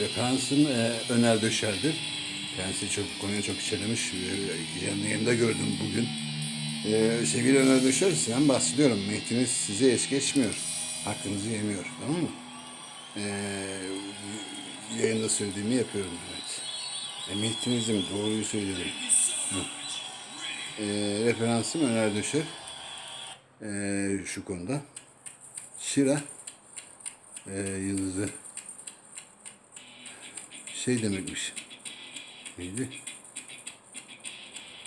referansım e, Öner Döşer'dir. Kendisi çok konuya çok içerlemiş. E, gördüm bugün. E, sevgili Öner Döşer, sizden bahsediyorum. Mehtiniz size es geçmiyor. Hakkınızı yemiyor. Tamam mı? E, yayında söylediğimi yapıyorum. Evet. E, Mehtinizim, doğruyu söyledim. Hı. E, referansım Öner Döşer. E, şu konuda. Şira e, yıldızı şey demekmiş. Neydi?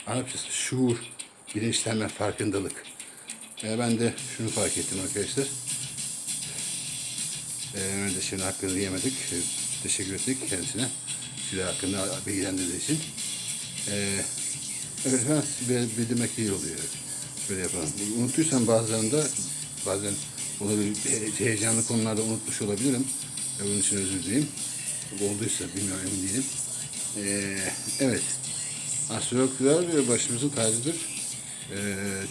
Arapçası şuur, bilinçlenme, farkındalık. E, ben de şunu fark ettim arkadaşlar. E, önce şimdi hakkını yemedik. E, teşekkür ettik kendisine. Şile hakkında bilgilendirdiği için. E, evet, bildirmek iyi oluyor. Böyle yapalım. Unuttuysan bazılarında bazen olabilir, he- heyecanlı konularda unutmuş olabilirim. E, bunun için özür dileyim. Olduysa bilmiyorum emin değilim. E, evet. Astrologlar başımızın tacıdır. E,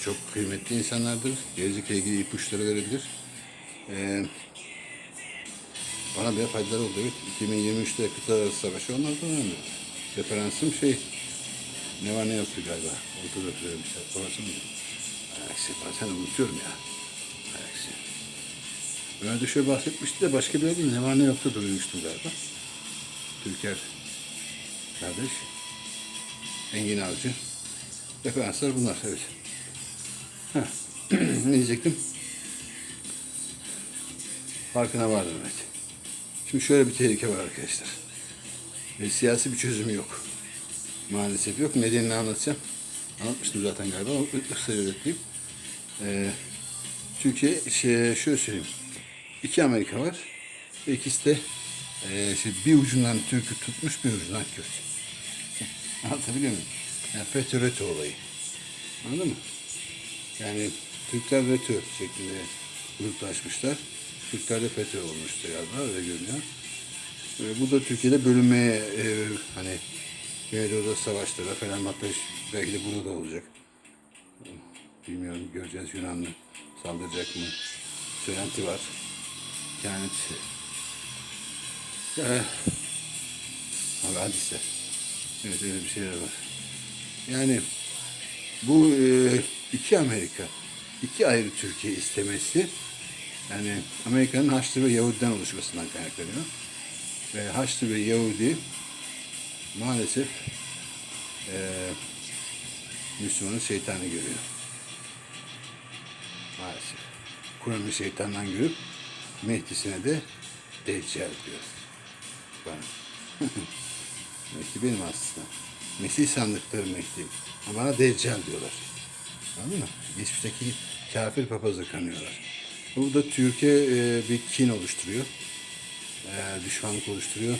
çok kıymetli insanlardır. Gelecekle ilgili ipuçları verebilir. E, bana bir faydalar oldu. Evet. 2023'te kıta arası savaşı onlardan önemli. Referansım şey ne var ne yoktu galiba. Ortada söylemişler. Sonrası mı? Aksi bazen unutuyorum ya. Aksi. Ömer şöyle bahsetmişti de başka bir yerde ne var ne yoktu duymuştum galiba. Türker kardeş. Engin Avcı. Referanslar bunlar evet. Heh. ne diyecektim? Farkına vardım evet. Şimdi şöyle bir tehlike var arkadaşlar. Ve siyasi bir çözümü yok. Maalesef yok. Nedenini anlatacağım. Anlatmıştım zaten galiba. ama Kısaca özetleyeyim. Ee, Türkiye şey, şöyle söyleyeyim. İki Amerika var. İkisi de e, şey, bir ucundan Türk'ü tutmuş bir ucundan Kürt. Anlatabiliyor muyum? Yani FETÖ RETÖ olayı. Anladın mı? Yani Türkler RETÖ şeklinde gruplaşmışlar. Türkler de FETÖ olmuştu galiba öyle görünüyor. E, bu da Türkiye'de bölünmeye e, hani Güneydoğu'da savaşlara falan hatta belki de burada da olacak. Bilmiyorum göreceğiz Yunanlı saldıracak mı? Söylenti var. Yani abi hadisler. Evet öyle bir şeyler var. Yani bu e, iki Amerika, iki ayrı Türkiye istemesi yani Amerika'nın Haçlı ve Yahudi'den oluşmasından kaynaklanıyor. Ve Haçlı ve Yahudi maalesef e, Müslümanın şeytanı görüyor. Maalesef. Kur'an'ı şeytandan görüp Mehdi'sine de Deccal diyor. Bana. Mehdi benim aslında. Mesih sandıkları Mehdi. Ama bana Deccal diyorlar. Anladın mı? Geçmişteki kafir papazı kanıyorlar. Bu da Türkiye e, bir kin oluşturuyor. E, düşmanlık oluşturuyor.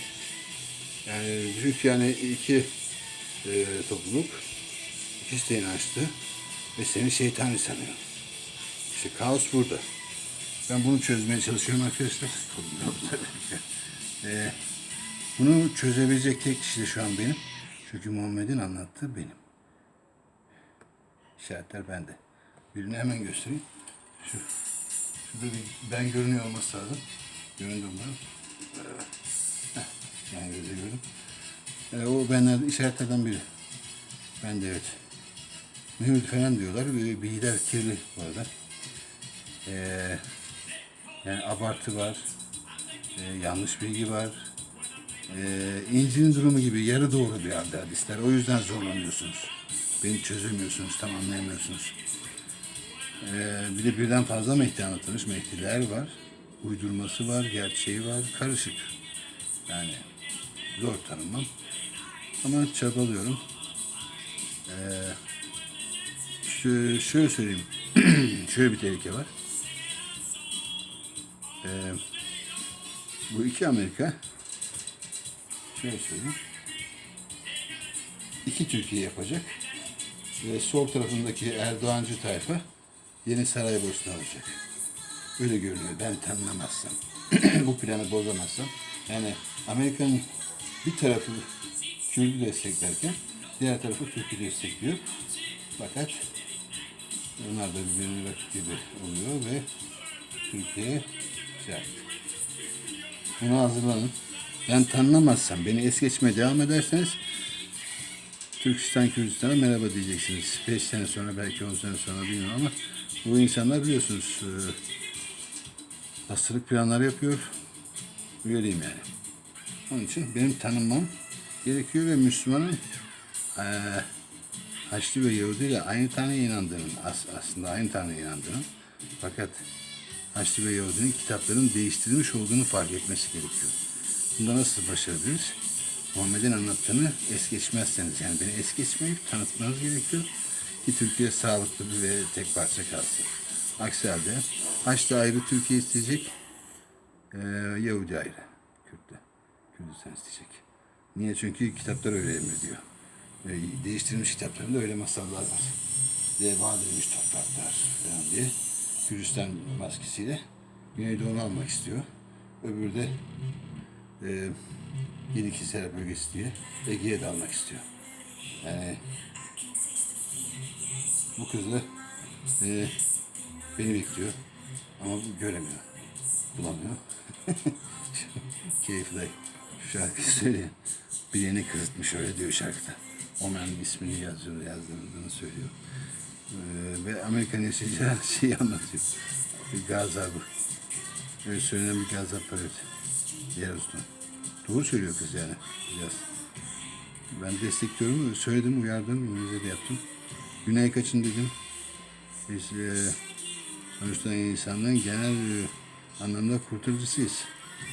Yani büyük yani iki e, topluluk ikisi de inançlı ve seni şeytani sanıyor. İşte kaos burada. Ben bunu çözmeye çalışıyorum arkadaşlar. e, bunu çözebilecek tek kişi de şu an benim. Çünkü Muhammed'in anlattığı benim. İşaretler bende. Birini hemen göstereyim. Şu, şurada bir ben görünüyor olması lazım. Göründü umarım. Heh, yani gözle gördüm. E, o benlerde işaretlerden biri. Ben de evet. Mühür falan diyorlar. Lider kirli bu arada. E, yani abartı var. E, yanlış bilgi var. E, İncil'in durumu gibi yarı doğru bir halde hadisler. O yüzden zorlanıyorsunuz. Beni çözemiyorsunuz, tam anlayamıyorsunuz. Ee, bir de birden fazla Mehdi anlatılmış. Mehdiler var. Uydurması var, gerçeği var. Karışık. Yani zor tanımam. Ama çabalıyorum. Ee, şöyle söyleyeyim. şöyle bir tehlike var. Ee, bu iki Amerika şöyle söyleyeyim. İki Türkiye yapacak. Ve sol tarafındaki Erdoğancı tayfa yeni Saraybosna olacak. Öyle görünüyor. Ben tanımlamazsam, bu planı bozamazsam. Yani Amerika'nın bir tarafı Kürt'ü desteklerken diğer tarafı Türk'ü destekliyor. Fakat onlar da birbirine rakip gibi oluyor ve Türkiye'ye şey yaptı. Buna hazırlanın. Ben tanınamazsam, beni es geçmeye devam ederseniz Türkistan, Kürdistan'a merhaba diyeceksiniz. 5 sene sonra, belki 10 sene sonra bilmiyorum ama bu insanlar biliyorsunuz e, hastalık planları yapıyor. Üyeliyim yani. Onun için benim tanınmam gerekiyor ve Müslümanın eee Haçlı ve Yahudi ile aynı Tanrı'ya inandığının, as- aslında aynı Tanrı'ya inandığının fakat Haçlı ve Yahudinin kitaplarının değiştirilmiş olduğunu fark etmesi gerekiyor. Bunda nasıl başarabiliriz? Muhammed'in anlattığını es geçmezseniz, yani beni es geçmeyip tanıtmanız gerekiyor ki Türkiye sağlıklı bir ve tek parça kalsın. Aksi halde Haçlı ayrı Türkiye isteyecek, ee, Yahudi ayrı, Kürt de. Kürdistan isteyecek. Niye? Çünkü kitaplar öyle emrediyor. Ve değiştirilmiş kitaplarında öyle masallar var. Deva edilmiş topraklar falan diye. Kürdistan maskesiyle Güneydoğu'nu almak istiyor. Öbürü de e, Yedi Kisera bölgesi diye Ege'ye de almak istiyor. Yani bu kız da e, beni bekliyor ama göremiyor, bulamıyor. Keyifli şu şarkıyı söyleyen birini kızıtmış öyle diyor şarkıda. Omen'in ismini yazıyor, yazdığını söylüyor. Ee, ve Amerikan yaşayacağı şeyi anlatıyor. Bir gazabı. Öyle söylenen bir gazap var evet. Yeros'tan. Doğru söylüyor kız yani. Biraz. Ben destekliyorum. Söyledim, uyardım. İngilizce de yaptım. Güney kaçın dedim. Biz e, sonuçta insanlığın genel e, anlamda kurtarıcısıyız.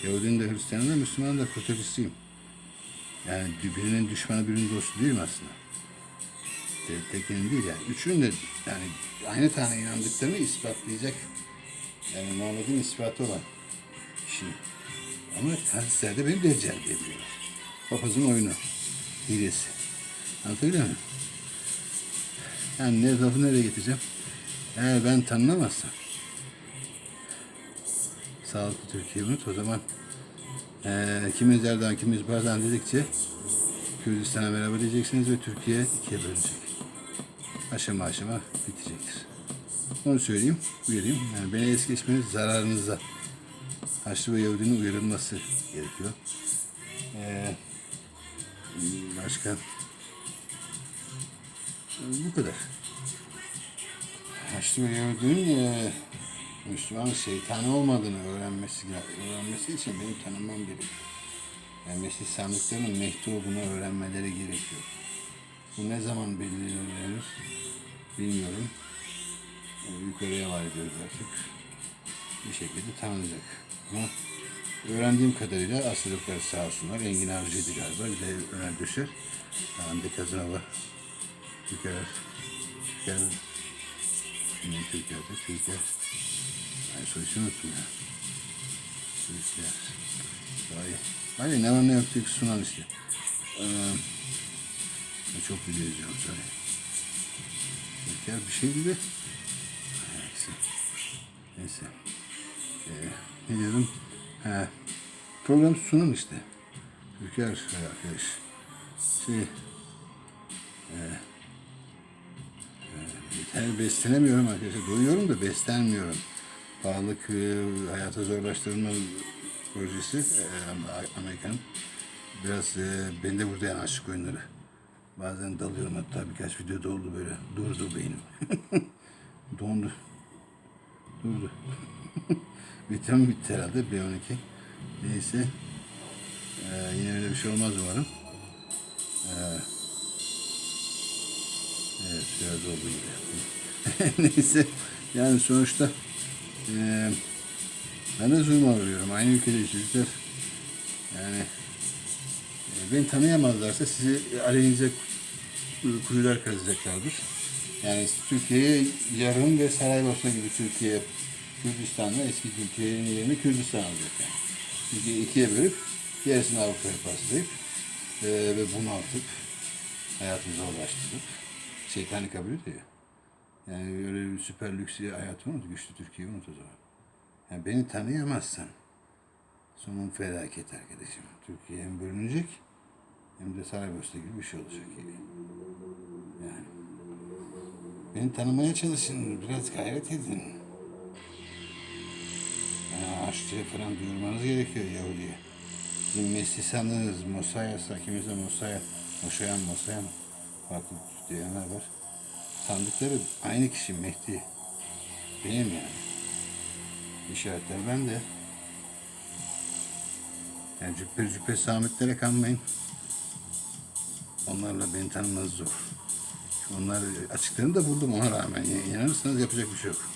Yahudinin de Hristiyanın da Müslümanın da kurtarıcısıyım. Yani birinin düşmanı birinin dostu değil mi aslında? Te- Tekinin değil yani. Üçünün de yani aynı tane inandıklarını ispatlayacak. Yani Muhammed'in ispatı olan kişi. Ama hadislerde beni deccal diyebiliyorlar. Papazın oyunu, hilesi. Anlatabiliyor muyum? Yani ne lafı nereye getireceğim? Eğer ben tanınamazsam sağlıklı Türkiye unut o zaman eee kimiz Erdoğan kimiz Barzan dedikçe Kürdistan'a merhaba diyeceksiniz ve Türkiye ikiye bölünecek. Aşama aşama bitecektir. Onu söyleyeyim, uyarayım. Yani beni es geçmeniz zararınıza. Haçlı ve Yahudinin uyarılması gerekiyor. Ee, başka bu kadar. Haçlı ve Yahudinin e, Müslüman şeytanı olmadığını öğrenmesi öğrenmesi için benim tanımam gerekiyor. Yani Mesih sandıklarının mektubunu öğrenmeleri gerekiyor. Bu ne zaman belirlenir bilmiyorum. Yukarıya var ediyoruz artık. Bir şekilde tanınacak. Ama öğrendiğim kadarıyla Asyalıklar sağ olsunlar. Engin Avcı'ydı galiba. Bir de Öner Düşer. Hande Kazanova. Türker. Türker. Yine Türker'de. Türker. Ay soy ismi unuttum ya. Türker. Vay. Vay ne var ne yok Türk sunan işte. Ee, çok video izliyorum söyle. Türker bir şeydi de. Neyse. Neyse. Ee, ne diyorum? Ha, program sunum işte. Türker arkadaş. Şey, e, e, yeter beslenemiyorum arkadaşlar. Doyuyorum da beslenmiyorum. Pahalılık e, hayata zorlaştırma projesi e, Amerikan. Biraz e, beni de burada yani aşık oyunları. Bazen dalıyorum hatta birkaç video doldu böyle. Durdu beynim. Dondu. Durdu. Vitamin bitti herhalde B12. Neyse. Ee, yine öyle bir şey olmaz umarım. Ee, evet biraz oldu gibi. Neyse. Yani sonuçta ee, ben de zulüm arıyorum. Aynı ülkede çocuklar. Yani e, beni tanıyamazlarsa sizi aleyhinize kuyular kazacaklardır. Yani Türkiye'ye yarım ve Saraybosna gibi Türkiye Kürdistan'la eski Türkiye'nin yerini Kürdistan alacak yani. Türkiye'yi ikiye bölüp gerisini Avrupa'ya paslayıp e, ve bunaltıp hayatını zorlaştırıp şeytani kabul ediyor. Yani öyle bir süper lüks hayatı unut, güçlü Türkiye'yi unut o zaman. Yani beni tanıyamazsan sonun felaket arkadaşım. Türkiye hem bölünecek hem de Saraybosna gibi bir şey olacak yani. Beni tanımaya çalışın, biraz gayret edin. Yani Haçlı'ya falan duyurmanız gerekiyor Yahudi'ye. Bizim Messi sanırız, Mosaya, kimisi Mosaya, Moşayan, Mosaya mı? Farklı diyenler var. Sandıkları aynı kişi Mehdi. Benim yani. İşaretler bende. Yani cübbe cübbe sametlere kanmayın. Onlarla beni tanımanız zor. Onlar açıklarını da buldum ona rağmen. İnanırsanız yapacak bir şey yok.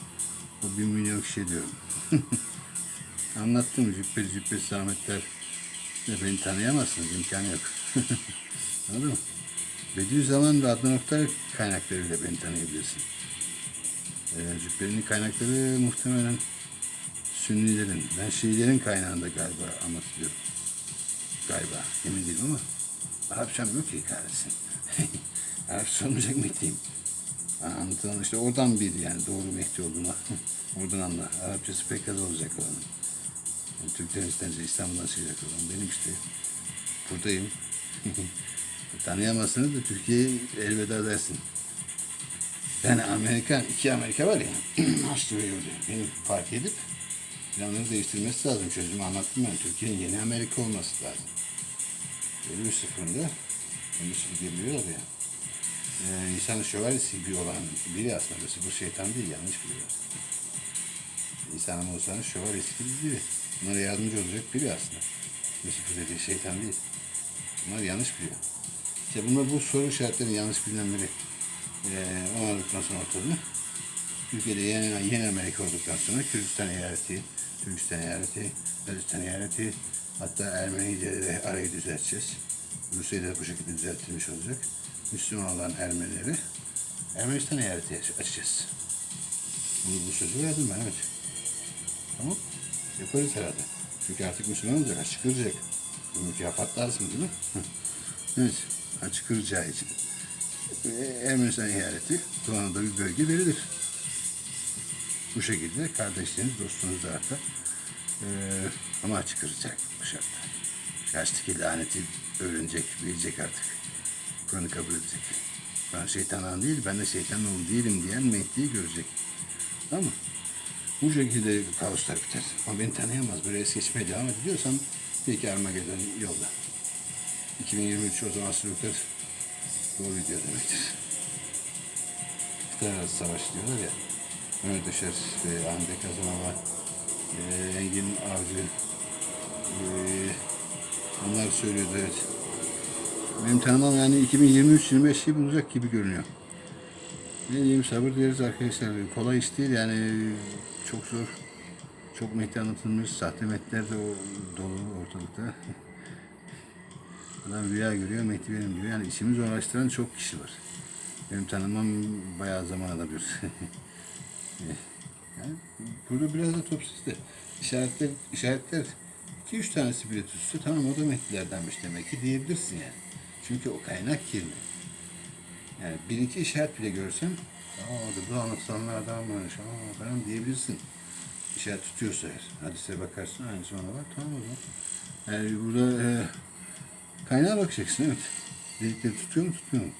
Bu bir milyon kişi diyorum. Anlattım cübbeli cübbeli zahmetler. Ve beni tanıyamazsınız, imkanı yok. Anladın mı? Bediüzzaman ve Adnan Oktar kaynaklarıyla beni tanıyabilirsin. Ee, cübbelinin kaynakları muhtemelen Sünnilerin, ben Şiilerin kaynağında galiba anlatılıyorum. Galiba, emin değilim ama Arapçam yok ki kahretsin. Arapça olmayacak Mehdi'yim. Anlatılan işte oradan bil yani doğru Mehdi olduğunu. oradan anla. Arapçası pek az olacak olan. Yani Türklerin istence İstanbul'dan çıkacak olan. Benim işte buradayım. Tanıyamazsınız da Türkiye'ye elveda dersin. Yani Amerikan, iki Amerika var ya, Haçlı ve Yahudi. Beni fark edip planları değiştirmesi lazım. Çözümü anlattım ben. Türkiye'nin yeni Amerika olması lazım. Ölü sıfırında, ölü sıfır diyebiliyorlar ya. Ee, insanın şövalyesi gibi olan biri aslında. Bu şeytan değil, yanlış biliyor. İsa Musa'nın şövalyesi gibi biri. Bunlara yardımcı olacak biri aslında. Lucifer dediği şeytan değil. Bunlar yanlış biliyor. İşte bunlar bu soru işaretlerini yanlış bilinenleri eee o aldıktan sonra ortada. Türkiye'de yeni, yeni Amerika olduktan sonra Kürdistan eyaleti, Türkistan eyaleti, Özbekistan eyaleti, hatta Ermenice de arayı düzelteceğiz. Rusya'yı da bu şekilde düzeltilmiş olacak. Müslüman olan Ermenileri Ermenistan eyaleti açacağız. Bu, bu sözü verdim ben evet. Tamam. Yaparız herhalde. Çünkü artık Müslüman olacak, açık kıracak. Bu mükafat lazım değil mi? Evet, açık kıracağı için. Ee, Ermenistan eyaleti Doğu Anadolu bir bölge verilir. Bu şekilde kardeşleriniz, dostunuz da. Ee, ama açık kıracak bu şartla. Yaştaki laneti öğrenecek, bilecek artık. Kur'an'ı kabul edecek. Ben şeytandan değil, ben de şeytanın oğlu değilim diyen Mehdi'yi görecek. Mı? Bu şekilde kaoslar biter. Ama beni tanıyamaz. Böyle es geçmeye devam ediyorsam belki Armageddon yolda. 2023 o zaman sürükler doğru gidiyor demektir. İktidar arası savaş diyorlar ya. Ömer Döşer ve Hande Kazanova, e, Engin Avcı, e, onlar söylüyordu evet. Benim tanımam yani 2023-25'i bulacak gibi görünüyor. Ne diyeyim sabır dileriz arkadaşlar. Kolay iş değil yani çok zor. Çok metni anlatılmış. Sahte metnler de dolu ortalıkta. Adam rüya görüyor, Mehdi benim diyor. Yani işimi zorlaştıran çok kişi var. Benim tanımam bayağı zaman alabilir. yani burada biraz da top sizde. İşaretler, işaretler 2-3 tanesi bile tutsa tamam o da Mehdi'lerdenmiş demek ki diyebilirsin yani. Çünkü o kaynak kirli. Yani bir iki işaret bile görsen, aa bu anlatılanlardanmış aa falan diyebilirsin. İşaret tutuyorsa eğer. Hadise bakarsın aynı sonra var tamam o zaman. Yani burada e, kaynağa bakacaksın evet. Dedikleri tutuyor mu tutmuyor mu?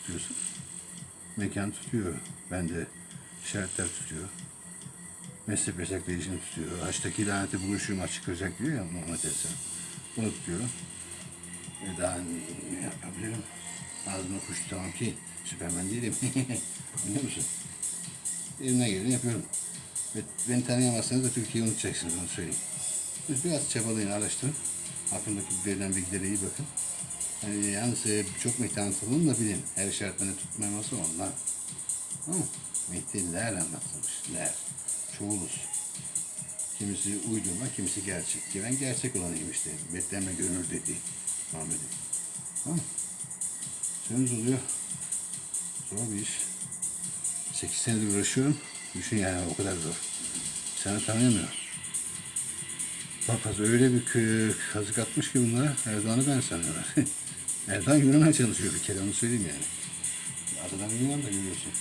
Tutuyorsun. Mekan tutuyor. Bende işaretler tutuyor. Meslek değişini tutuyor. Haçtaki laneti buluşum açık olacak diyor ya Muhammed Esen. Onu tutuyor. Daha yapabilirim? Ağzıma kuş tamam ki Süpermen değilim. Biliyor musun? Elimden geleni yapıyorum. Ve beni tanıyamazsanız da Türkiye'yi unutacaksınız onu söyleyeyim. Biraz çabalayın, araştırın. Hakkındaki verilen bilgilere iyi bakın. Yani yalnız e, çok Mehdi anlatıldığını da bilin. Her işaretlerini tutmaması onlar. Ama Mehdi ler anlatılmış. Ler. Çoğuluz. Kimisi uydurma, kimisi gerçek. Ben gerçek olanıyım işte. Betleme görünür dediği Muhammed'in. Tamam mı? Sönüz oluyor. Zor bir iş. 8 senedir uğraşıyorum. Düşün yani o kadar zor. Seni tanıyamıyorum. Papaz öyle bir kazık atmış ki bunlara Erdoğan'ı ben sanıyorlar. Erdoğan Yunan'a çalışıyor bir kere onu söyleyeyim yani. Adadan Yunan da görüyorsun.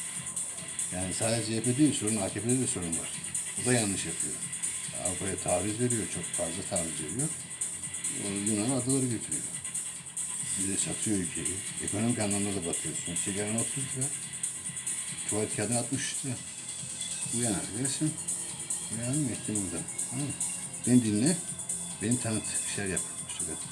Yani sadece CHP değil sorun AKP'de de sorun var. O da yanlış yapıyor. Avrupa'ya taviz veriyor. Çok fazla taviz veriyor. O Yunan adaları götürüyor. Bir de satıyor ülkeyi. Ekonomik anlamda da batıyorsun. Sigaran 30 lira. Tuvalet kağıdı 60 lira. Uyan arkadaşım. Uyan Mehdi burada. Tamam? Beni dinle. Benim tanıt bir şeyler yap. Hoşçakal.